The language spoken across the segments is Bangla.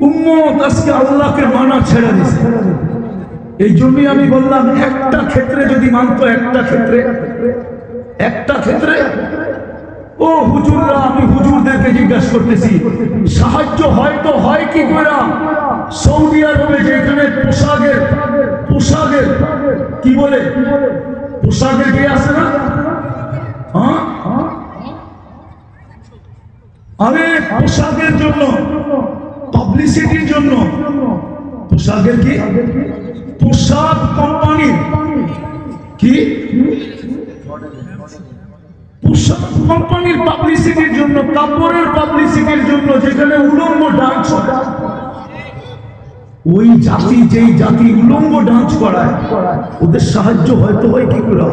উম্মত আল্লাহকে মানা ছেড়ে দিছে। এই আমি বললাম, একটা ক্ষেত্রে যদি একটা ক্ষেত্রে। একটা ক্ষেত্রে। ও আমি হুজুরদেরকে জিজ্ঞাসা করতেছি, সাহায্য হয়তো হয় কি করে সৌদি আরবে যেখানে পোশাকের পোশাকের, কি বলে? পোশাকের কি আছে না? হ্যাঁ? পোশাকের জন্য। পাবলিসিটির জন্য। পোশাকের কি পোশাক কোম্পানি কি? কোম্পানির পাবলিসিটির জন্য, কাপড়ের পাবলিসিটির জন্য, যেখানে উলঙ্গ ডান্স ওই জাতি যেই জাতি উলঙ্গ ডান্স করায়, ওদের সাহায্য হয়তো হয় কি করে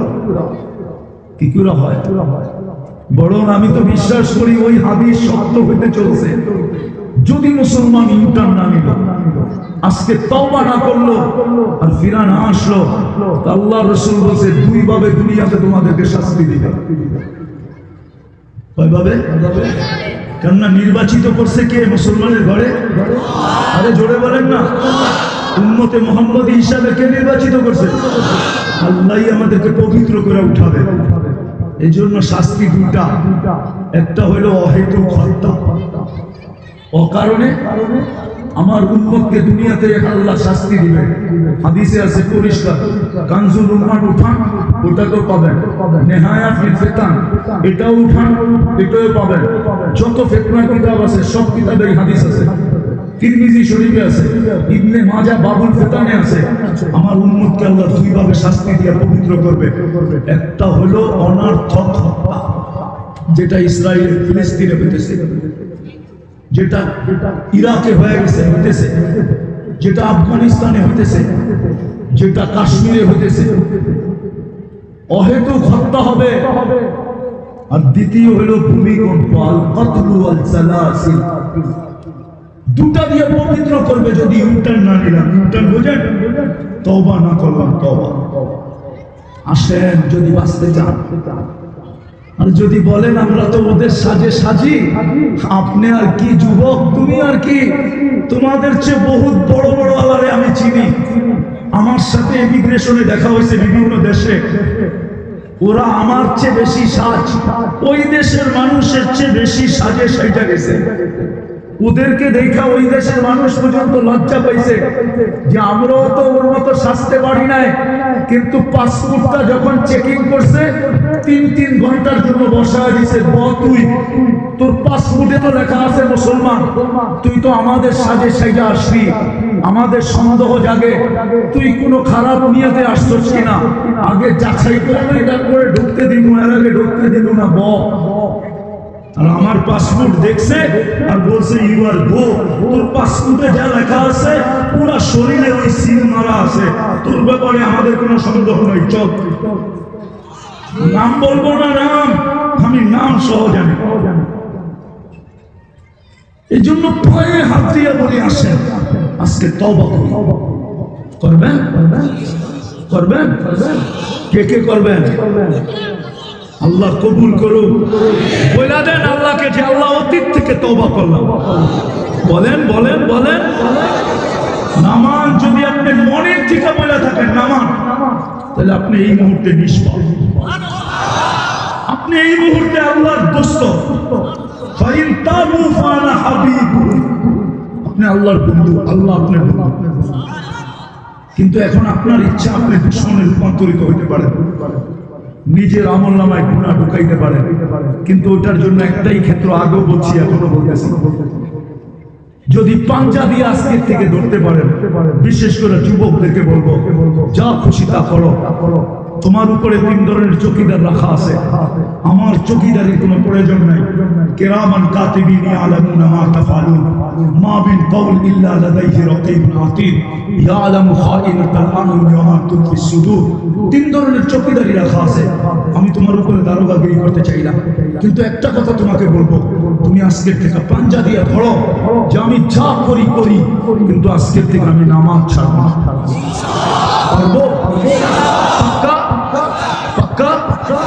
কি করে হয়। বরং আমি তো বিশ্বাস করি ওই হাদিস সত্য হতে চলছে। যদি মুসলমান ইন্টার না নিল, আজকে তওবা না করল আর ফিরা না আসলো আল্লাহ রসুল বলছে, দুই ভাবে দুনিয়াতে তোমাদেরকে শাস্তি দিবে। কয়ভাবে কেননা নির্বাচিত করছে কে মুসলমানের ঘরে? আরে জোরে বলেন না। উন্মতে মোহাম্মদ হিসাবে কে নির্বাচিত করছে? আল্লাহ আমাদেরকে পবিত্র করে উঠাবে। এই জন্য শাস্তি দুটা একটা হলো অহেতুক হত্যা। অকারণে আমার উন্মতকে দুনিয়াতে আল্লাহ শাস্তি দিবে। হাদিসে আছে পরিষ্কার কানজুল উম্মান উঠান, ওটাকেও পাবেন। নেহায়া ফিতান, এটাও উঠান, এটাও পাবেন। যত ফিতনার কিতাব আছে, সব কিতাবের হাদিস আছে। তিরমিজি শরীফে আছে, ইবনে মাজা বাবুল ফিতানে আছে। আমার উন্মতকে আল্লাহ দুইভাবে শাস্তি দিয়ে পবিত্র করবে। একটা হলো অনার্থক হত্যা, যেটা ইসরায়েল ফিলিস্তিনে হইতেছে। যেটা ইরাকে হয়ে গেছে, হইতেছে। যেটা আফগানিস্তানে হইতেছে, যেটা কাশ্মীরে হইতেছে। অহেতুক হত্যা হবে। আর দ্বিতীয় হলো ভূমিকম্প, আল কতলু আল সালাসিল। দুটা দিয়ে পবিত্র করবে যদি ইউটার্ন না নিলাম। ইউটার্ন বোঝেন? তওবা না করলাম, তওবা। আসেন, যদি বাঁচতে চান। আর যদি বলেন আমরা তো ওদের সাজে সাজি, আপনি আর কি যুবক, তুমি আর কি? তোমাদের চেয়ে বহুত বড় বড় আলারে আমি চিনি। আমার সাথে ইমিগ্রেশনে দেখা হয়েছে বিভিন্ন দেশে। ওরা আমার চেয়ে বেশি সাজ। ওই দেশের মানুষের চেয়ে বেশি সাজে সাইটা গেছে। ওদেরকে দেখা ওই দেশের মানুষ পর্যন্ত লজ্জা পাইছে যে আমরাও তো ওর মতো সাজতে পারি নাই। কিন্তু পাসপোর্টটা যখন চেকিং করছে, তিন তিন ঘণ্টার জন্য বসা দিছে, ব তুই, তোর পাসপোর্টে তো লেখা আছে মুসলমান, তুই তো আমাদের সাজে সাইজা আসবি, আমাদের সন্দেহ জাগে, তুই কোনো খারাপ নিয়াতে আসছস কিনা? আগে যাচাই করে নাই তারপরে ঢুকতে এর আগে ঢুকতে দিল না, ব। আর আমার পাসপোর্ট দেখছে আর বলছে ইউ আর গো তোর পাসপোর্টে যা লেখা আছে, পুরো শরীরে ওই সিল মারা আছে। তোর ব্যাপারে আমাদের কোনো সন্দেহ নেই, চল। নাম বলব না নাম? আমি নাম সহ জানি। এই জন্য ভয়ে হাত দিয়ে বলি, আসেন, আজকে তবা করি। করবেন? করবেন? কে কে করবেন? আল্লাহ কবুল করুন বলে দেন আল্লাহকে যে আল্লাহ অতীত থেকে তবা করলাম। বলেন বলেন বলেন। নামান যদি আপনি মনের থেকে বলে থাকেন নামান তাহলে আপনি এই মুহূর্তে নিষ্পাপ। আপনি এই মুহূর্তে আল্লাহর দোস্ত। আপনি আল্লাহর বন্ধু, আল্লাহ আপনার বন্ধু। কিন্তু এখন আপনার ইচ্ছা, আপনি দুশ্মনে রূপান্তরিত হইতে পারেন। নিজের আমল নামায় গুণা ঢুকাইতে পারে। কিন্তু ওটার জন্য একটাই ক্ষেত্র আগেও বলছি, এখনও বলতেছি। যদি পাঞ্জা দিয়ে আজকের থেকে ধরতে পারেন, বিশেষ করে যুবকদেরকে বলব, যা খুশি তা করো। তোমার উপরে তিন ধরনের চকিদার রাখা আছে। আমার চকিদারির কোনো প্রয়োজন নাই। কেরামান কাতিবিন ইয়ালামুনা মা তাফালুন মা বিন কওল ইল্লা লাদাইহি রাকিবুন আতীদ ইয়ালামু খাইনাতাল আয়ুন ওয়া মা তুখফি সুদূর। তিন ধরনের চকিদারি রাখা আছে। আমি তোমার উপরে দারোগাগিরি করতে চাইলাম। কিন্তু একটা কথা তোমাকে বলব। তুমি আজকের থেকে পাঞ্জা দিয়ে ধরো। যে আমি যা করি করি। কিন্তু আজকের থেকে আমি নামাজ ছাড়ব না। পারব? Go.